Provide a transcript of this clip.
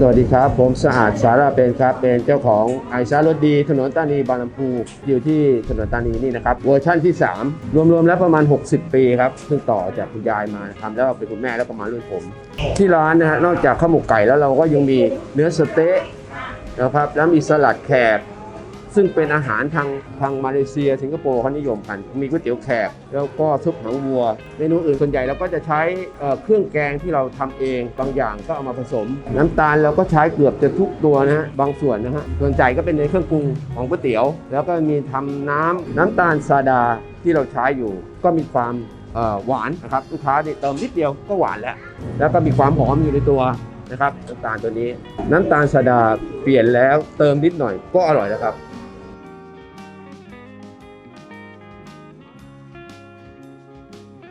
สวัสดีครับ ผมสะอาดสาราเป็นครับ เป็นเจ้าของไอซ่ารถดี ถนนตานีบางลำพูอยู่ที่ถนนตานีนี่นะครับเวอร์ชั่นที่ 3 รวมๆแล้วประมาณ 60 ปีครับซึ่งต่อจากคุณยายมาทำแล้วเป็นคุณแม่แล้วประมาณรุ่นผม ที่ร้านนะฮะนอกจากข้าวหมกไก่แล้วเราก็ยังมีเนื้อสเต๊ะนะครับแล้วมีสลัดแขก ซึ่งเป็นอาหารทางทางมาเลเซีย สิงคโปร์เขานิยมกัน มีก๋วยเตี๋ยวแขก แล้วก็ซุปหางวัว เมนูอื่นส่วนใหญ่เราก็จะใช้เเครื่องแกงที่เราทำเอง บางอย่างก็เอามาผสม น้ำตาลเราก็ใช้เกือบจะทุกตัวนะฮะ บางส่วนนะฮะ ส่วนใหญ่ก็เป็นในเครื่องปรุงของก๋วยเตี๋ยว แล้วก็มีทำน้ำน้ำตาลซาดาที่เราใช้อยู่ ก็มีความหวานนะครับลูกค้าเนี่ยเติมนิดเดียวก็หวานแล้ว แล้วก็มีความหอมอยู่ในตัวนะครับน้ำตาลตัวนี้ น้ำตาลซาดาเปลี่ยนแล้วเติมนิดหน่อยก็อร่อยแล้วครับ